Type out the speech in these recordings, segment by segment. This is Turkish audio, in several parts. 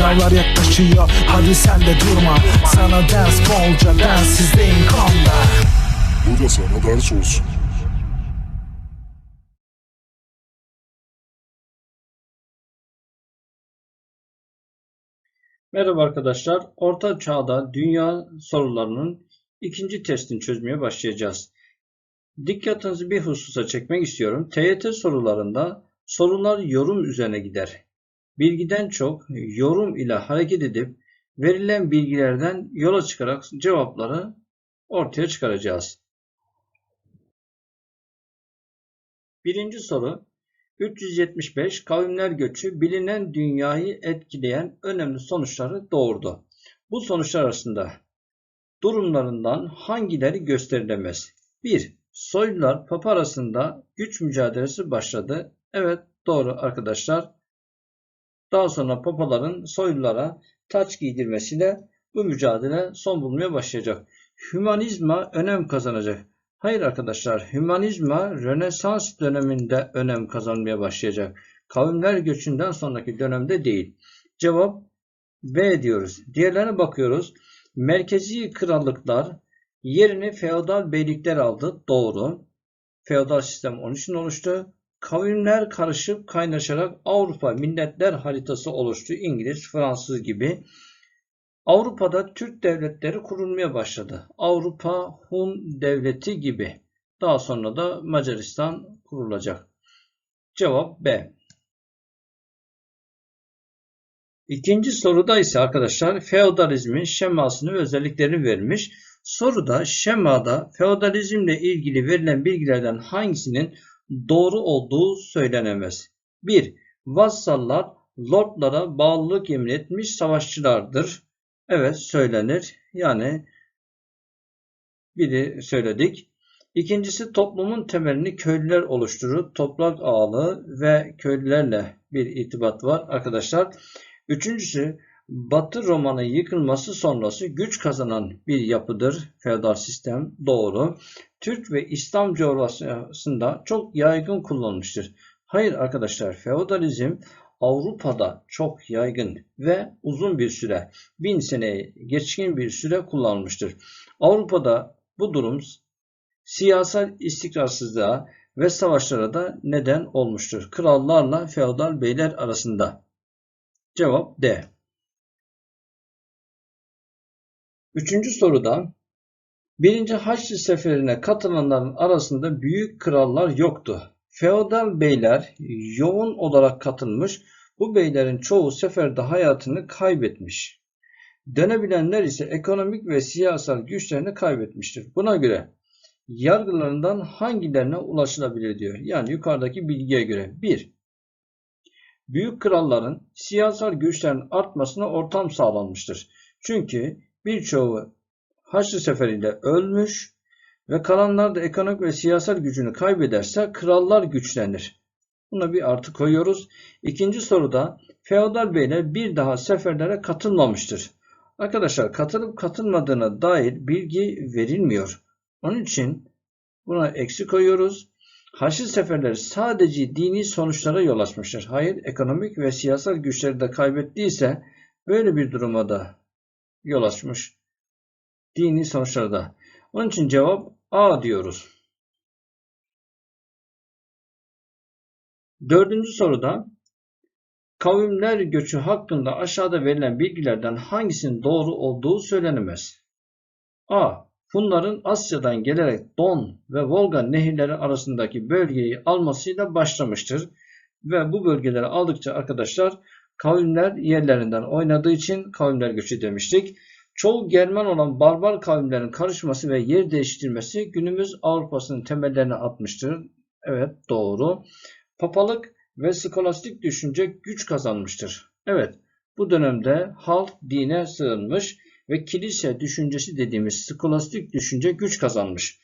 Sınavlar yaklaşıyor hadi sen de durma Sana ders bolca densizliğin konda Bu da sana ders olsun. Merhaba arkadaşlar. Orta Çağ'da dünya sorularının ikinci testini çözmeye başlayacağız. Dikkatinizi bir hususa çekmek istiyorum. TYT sorularında sorular yorum üzerine gider. Bilgiden çok yorum ile hareket edip verilen bilgilerden yola çıkarak cevapları ortaya çıkaracağız. Birinci soru 375 kavimler göçü bilinen dünyayı etkileyen önemli sonuçları doğurdu. Bu sonuçlar arasında durumlarından hangileri gösterilemez? 1. Soylular Papa arasında güç mücadelesi başladı. Evet doğru arkadaşlar. Daha sonra papaların soylulara taç giydirmesiyle bu mücadele son bulmaya başlayacak. Hümanizma önem kazanacak. Hayır arkadaşlar, hümanizma Rönesans döneminde önem kazanmaya başlayacak. Kavimler göçünden sonraki dönemde değil. Cevap B diyoruz. Diğerlerine bakıyoruz. Merkezi krallıklar yerini feodal beylikler aldı. Doğru. Feodal sistem onun için oluştu. Kavimler karışıp kaynaşarak Avrupa milletler haritası oluştu. İngiliz, Fransız gibi. Avrupa'da Türk devletleri kurulmaya başladı. Avrupa Hun devleti gibi. Daha sonra da Macaristan kurulacak. Cevap B. İkinci soruda ise arkadaşlar feodalizmin şemasını ve özelliklerini vermiş. Soruda şemada feodalizmle ilgili verilen bilgilerden hangisinin doğru olduğu söylenemez. 1. Vassallar lordlara bağlılık yemin etmiş savaşçılardır. Evet söylenir. Yani biri söyledik. İkincisi toplumun temelini köylüler oluşturur. Toprak ağalığı ve köylülerle bir irtibat var arkadaşlar. Üçüncüsü Batı Roma'nın yıkılması sonrası güç kazanan bir yapıdır. Feodal sistem doğru. Türk ve İslam coğrafyasında çok yaygın kullanılmıştır. Hayır arkadaşlar feodalizm Avrupa'da çok yaygın ve uzun bir süre, bin seneye geçkin bir süre kullanılmıştır. Avrupa'da bu durum siyasal istikrarsızlığa ve savaşlara da neden olmuştur. Krallarla feodal beyler arasında. Cevap D. Üçüncü soruda birinci Haçlı Seferi'ne katılanların arasında büyük krallar yoktu. Feodal beyler yoğun olarak katılmış, bu beylerin çoğu seferde hayatını kaybetmiş. Dönebilenler ise ekonomik ve siyasal güçlerini kaybetmiştir. Buna göre yargılarından hangilerine ulaşılabilir diyor. Yani yukarıdaki bilgiye göre 1. Büyük kralların siyasal güçlerin artmasına ortam sağlanmıştır. Çünkü birçoğu Haçlı Seferi'nde ölmüş ve kalanlar da ekonomik ve siyasal gücünü kaybederse krallar güçlenir. Buna bir artı koyuyoruz. İkinci soruda feodal beyler bir daha seferlere katılmamıştır. Arkadaşlar katılıp katılmadığına dair bilgi verilmiyor. Onun için buna eksi koyuyoruz. Haçlı seferleri sadece dini sonuçlara yol açmıştır. Hayır, ekonomik ve siyasal güçleri de kaybettiyse böyle bir duruma da yol açmış. Dini sonuçlarda. Onun için cevap A diyoruz. Dördüncü soruda kavimler göçü hakkında aşağıda verilen bilgilerden hangisinin doğru olduğu söylenemez. A. Hunların Asya'dan gelerek Don ve Volga nehirleri arasındaki bölgeyi almasıyla başlamıştır. Ve bu bölgeleri aldıkça arkadaşlar kavimler yerlerinden oynadığı için kavimler göçü demiştik. Çoğu Germen olan barbar kavimlerin karışması ve yer değiştirmesi günümüz Avrupa'sının temellerini atmıştır. Evet doğru. Papalık ve skolastik düşünce güç kazanmıştır. Evet bu dönemde halk dine sığınmış ve kilise düşüncesi dediğimiz skolastik düşünce güç kazanmış.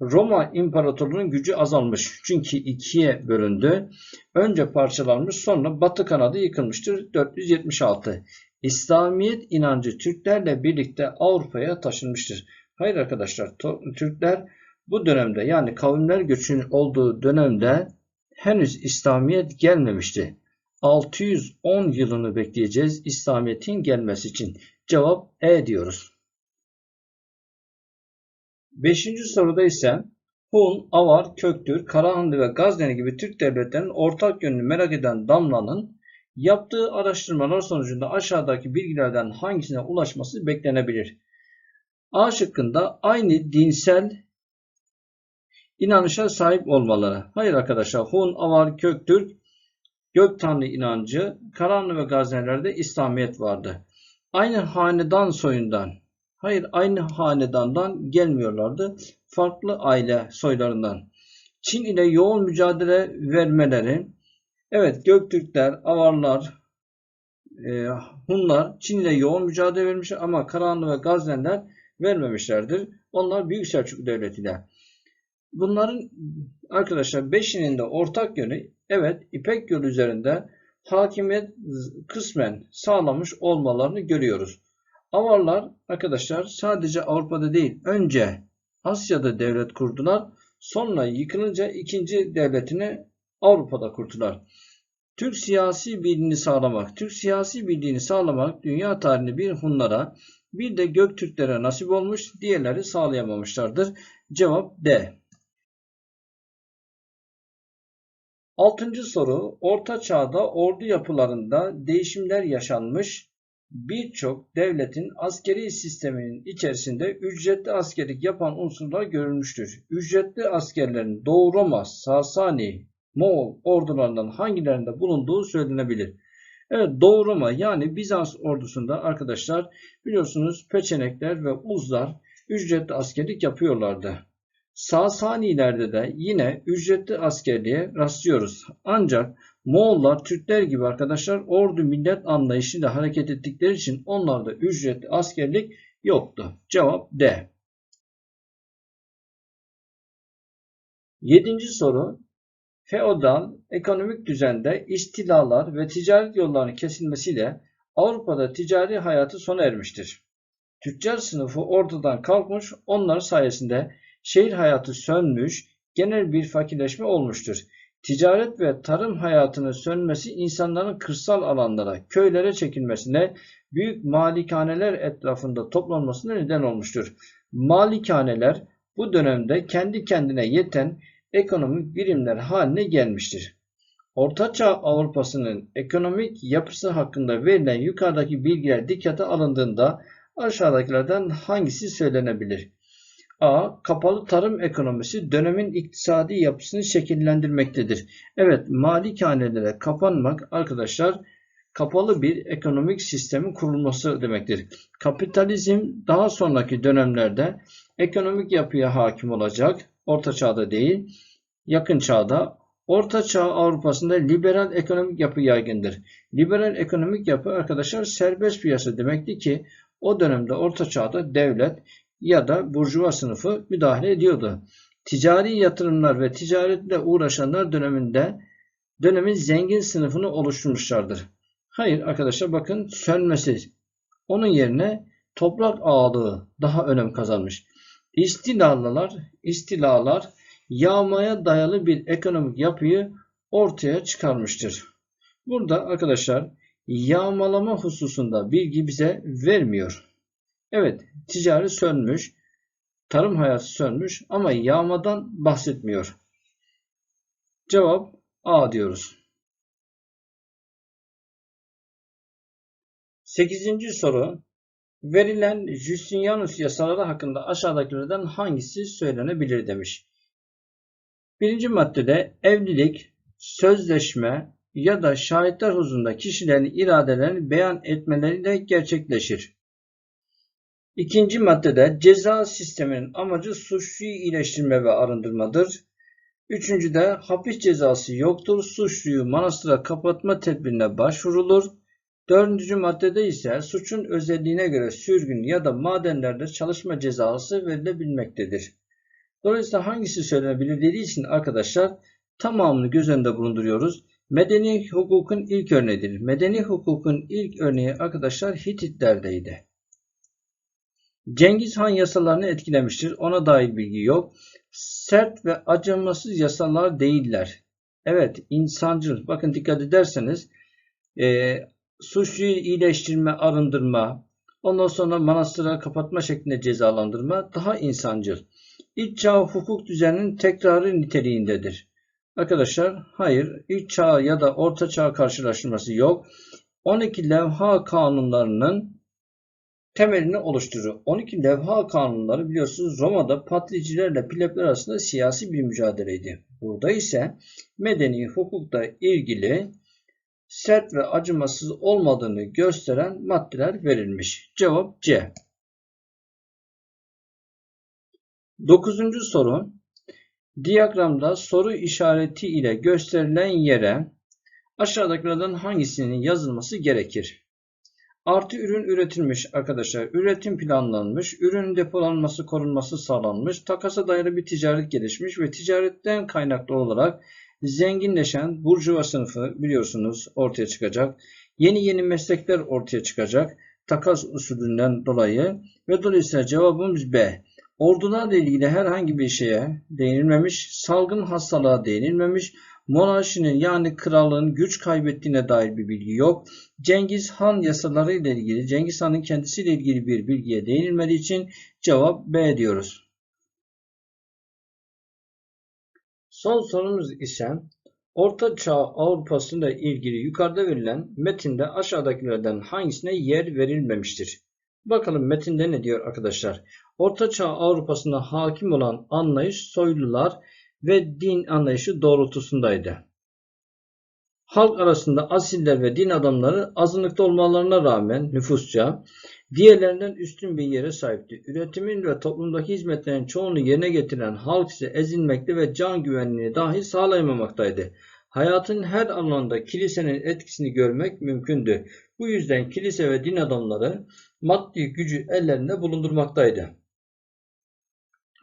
Roma İmparatorluğu'nun gücü azalmış. Çünkü ikiye bölündü. Önce parçalanmış sonra Batı kanadı yıkılmıştır. 476. İslamiyet inancı Türklerle birlikte Avrupa'ya taşınmıştır. Hayır arkadaşlar Türkler bu dönemde yani kavimler göçünün olduğu dönemde henüz İslamiyet gelmemişti. 610 yılını bekleyeceğiz İslamiyet'in gelmesi için. Cevap E diyoruz. Beşinci soruda ise Hun, Avar, Köktürk, Karahanlı ve Gazneli gibi Türk devletlerinin ortak yönünü merak eden Damla'nın yaptığı araştırmalar sonucunda aşağıdaki bilgilerden hangisine ulaşması beklenebilir? A şıkkında aynı dinsel inanışa sahip olmaları. Hayır arkadaşlar. Hun, Avar, Köktürk, Gök Tanrı inancı, Karahanlı ve Gaznelerde İslamiyet vardı. Aynı hanedan soyundan, hayır aynı hanedandan gelmiyorlardı. Farklı aile soylarından. Çin ile yoğun mücadele vermeleri, evet Göktürkler, Avarlar, e, Hunlar Çin ile yoğun mücadele vermiş ama Karahanlı ve Gazneliler vermemişlerdir. Onlar Büyük Selçuklu Devleti ile. Bunların arkadaşlar beşinin de ortak yönü evet İpek yolu üzerinde hakimiyet kısmen sağlamış olmalarını görüyoruz. Avarlar arkadaşlar sadece Avrupa'da değil önce Asya'da devlet kurdular. Sonra yıkılınca ikinci devletini Avrupa'da kurdular. Türk siyasi birliğini sağlamak. Türk siyasi birliğini sağlamak dünya tarihinde bir Hunlara bir de Göktürklere nasip olmuş, diğerleri sağlayamamışlardır. Cevap D. Altıncı soru. Orta Çağ'da ordu yapılarında değişimler yaşanmış. Birçok devletin askeri sisteminin içerisinde ücretli askerlik yapan unsurlar görülmüştür. Ücretli askerlerin Doğu Roma, Sasani, Moğol ordularından hangilerinde bulunduğu söylenebilir. Evet Doğu Roma yani Bizans ordusunda arkadaşlar biliyorsunuz Peçenekler ve Uzlar ücretli askerlik yapıyorlardı. Sasanilerde de yine ücretli askerliğe rastlıyoruz. Ancak Moğollar Türkler gibi arkadaşlar ordu millet anlayışıyla hareket ettikleri için onlarda ücretli askerlik yoktu. Cevap D. Yedinci soru. Feodal ekonomik düzende istilalar ve ticaret yollarının kesilmesiyle Avrupa'da ticari hayatı sona ermiştir. Tüccar sınıfı ortadan kalkmış, onlar sayesinde şehir hayatı sönmüş, genel bir fakirleşme olmuştur. Ticaret ve tarım hayatının sönmesi insanların kırsal alanlara, köylere çekilmesine, büyük malikaneler etrafında toplanmasına neden olmuştur. Malikaneler bu dönemde kendi kendine yeten ekonomik birimler haline gelmiştir. Ortaçağ Avrupa'sının ekonomik yapısı hakkında verilen yukarıdaki bilgiler dikkate alındığında aşağıdakilerden hangisi söylenebilir? A. Kapalı tarım ekonomisi dönemin iktisadi yapısını şekillendirmektedir. Evet, malikanelere kapanmak arkadaşlar kapalı bir ekonomik sistemin kurulması demektir. Kapitalizm daha sonraki dönemlerde ekonomik yapıya hakim olacak. Orta çağda değil, yakın çağda. Orta çağ Avrupa'sında liberal ekonomik yapı yaygındır. Liberal ekonomik yapı arkadaşlar serbest piyasa demekti ki o dönemde orta çağda devlet ya da burjuva sınıfı müdahale ediyordu. Ticari yatırımlar ve ticaretle uğraşanlar döneminde dönemin zengin sınıfını oluşturmuşlardır. Hayır arkadaşlar bakın sönmesi. Onun yerine toprak ağalığı daha önem kazanmış. İstilalılar, istilalar yağmaya dayalı bir ekonomik yapıyı ortaya çıkarmıştır. Burada arkadaşlar yağmalama hususunda bilgi bize vermiyor. Evet, ticari sönmüş, tarım hayatı sönmüş ama yağmadan bahsetmiyor. Cevap A diyoruz. Sekizinci soru. Verilen Justinianus yasaları hakkında aşağıdakilerden hangisi söylenebilir demiş. Birinci maddede evlilik, sözleşme ya da şahitler huzurunda kişilerin iradelerini beyan etmeleriyle gerçekleşir. İkinci maddede ceza sisteminin amacı suçluyu iyileştirme ve arındırmadır. Üçüncüde hapis cezası yoktur. Suçluyu manastıra kapatma tedbirine başvurulur. Dördüncü maddede ise suçun özelliğine göre sürgün ya da madenlerde çalışma cezası verilebilmektedir. Dolayısıyla hangisi söylenebilir dediği için arkadaşlar tamamını göz önünde bulunduruyoruz. Medeni hukukun ilk örneğidir. Medeni hukukun ilk örneği arkadaşlar Hititlerdeydi. Cengiz Han yasalarını etkilemiştir. Ona dair bilgi yok. Sert ve acımasız yasalar değiller. Evet, insancıl. Bakın dikkat ederseniz e, suçluyu iyileştirme, arındırma, ondan sonra manastıra kapatma şeklinde cezalandırma daha insancıl. İç çağ hukuk düzeninin tekrarı niteliğindedir. Arkadaşlar hayır iç çağ ya da orta çağ karşılaştırması yok. 12 levha kanunlarının temelini oluşturur. 12 levha kanunları biliyorsunuz Roma'da patricilerle plebler arasında siyasi bir mücadeleydi. Burada ise medeni hukukla ilgili sert ve acımasız olmadığını gösteren maddeler verilmiş. Cevap C. Dokuzuncu soru. Diyagramda soru işareti ile gösterilen yere aşağıdakilerden hangisinin yazılması gerekir? Artı ürün üretilmiş arkadaşlar. Üretim planlanmış. Ürünün depolanması, korunması sağlanmış. Takasa dayalı bir ticaret gelişmiş ve ticaretten kaynaklı olarak zenginleşen burjuva sınıfı biliyorsunuz ortaya çıkacak. Yeni yeni meslekler ortaya çıkacak. Takas usulünden dolayı ve dolayısıyla cevabımız B. Ordularla ilgili herhangi bir şeye değinilmemiş, salgın hastalığa değinilmemiş, monarşinin yani krallığın güç kaybettiğine dair bir bilgi yok. Cengiz Han yasaları ile ilgili, Cengiz Han'ın kendisiyle ilgili bir bilgiye değinilmediği için cevap B diyoruz. Son sorumuz ise Orta Çağ Avrupa'sıyla ilgili yukarıda verilen metinde aşağıdakilerden hangisine yer verilmemiştir? Bakalım metinde ne diyor arkadaşlar? Orta Çağ Avrupa'sında hakim olan anlayış soylular ve din anlayışı doğrultusundaydı. Halk arasında asiller ve din adamları azınlıkta olmalarına rağmen nüfusça diğerlerinden üstün bir yere sahipti. Üretimin ve toplumdaki hizmetlerin çoğunu yerine getiren halk ise ezilmekte ve can güvenliğini dahi sağlayamamaktaydı. Hayatın her alanında kilisenin etkisini görmek mümkündü. Bu yüzden kilise ve din adamları maddi gücü ellerinde bulundurmaktaydı.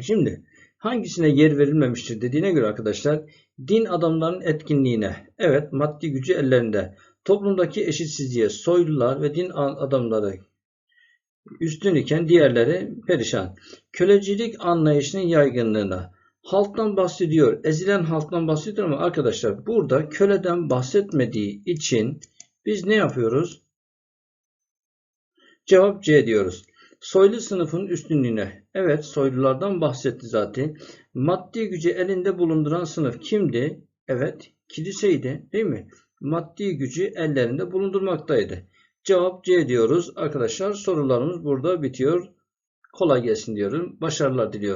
Şimdi hangisine yer verilmemiştir dediğine göre arkadaşlar din adamlarının etkinliğine evet maddi gücü ellerinde toplumdaki eşitsizliğe soylular ve din adamları üstün iken diğerleri perişan. Kölecilik anlayışının yaygınlığına halktan bahsediyor. Ezilen halktan bahsediyor ama arkadaşlar burada köleden bahsetmediği için biz ne yapıyoruz? Cevap C diyoruz. Soylu sınıfın üstünlüğüne. Evet soylulardan bahsetti zaten. Maddi gücü elinde bulunduran sınıf kimdi? Evet kiliseydi değil mi? Maddi gücü ellerinde bulundurmaktaydı. Cevap C diyoruz. Arkadaşlar sorularımız burada bitiyor. Kolay gelsin diyorum. Başarılar diliyorum.